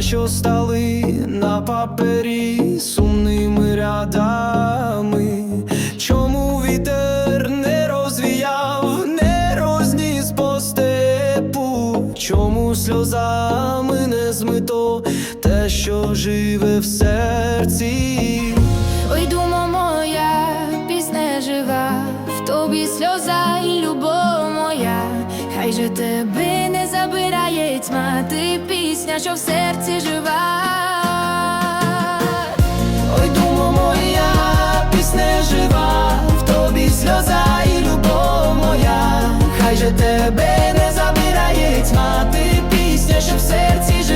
що стали на папері сумними рядами. Чому вітер не розвіяв, не розніс по степу? Чому сльозами не змито те, що живе в серці? Ой, думо моя, пісня жива, в тобі сльоза і любов моя, хай же тебе не забирає тьма, ти пісня, що в серці жива. Ой, думо моя, пісня жива, в тобі сльоза і любов моя, хай же тебе не забирає тьма, ти пісня, що в серці жива.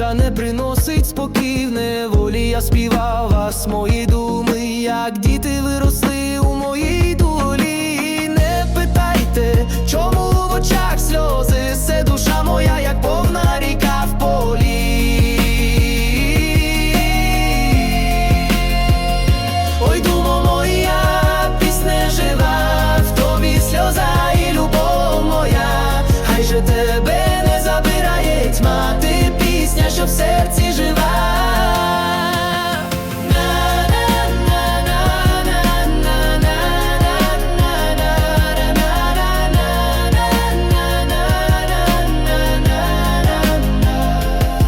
Навіть не приносить спокій в неволі. Я співав вас, мої думи, як діти виросли що в серці жива.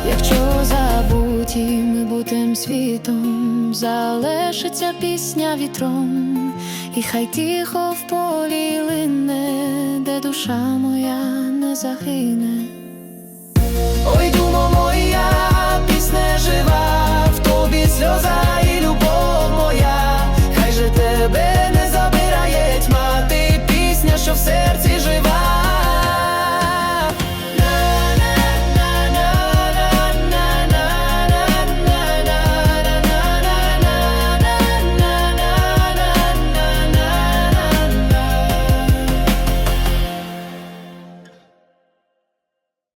Якщо забуті ми будем світом, залишиться пісня вітром, і хай тихо в полі лине, де душа моя не загине. Ой, думо моя,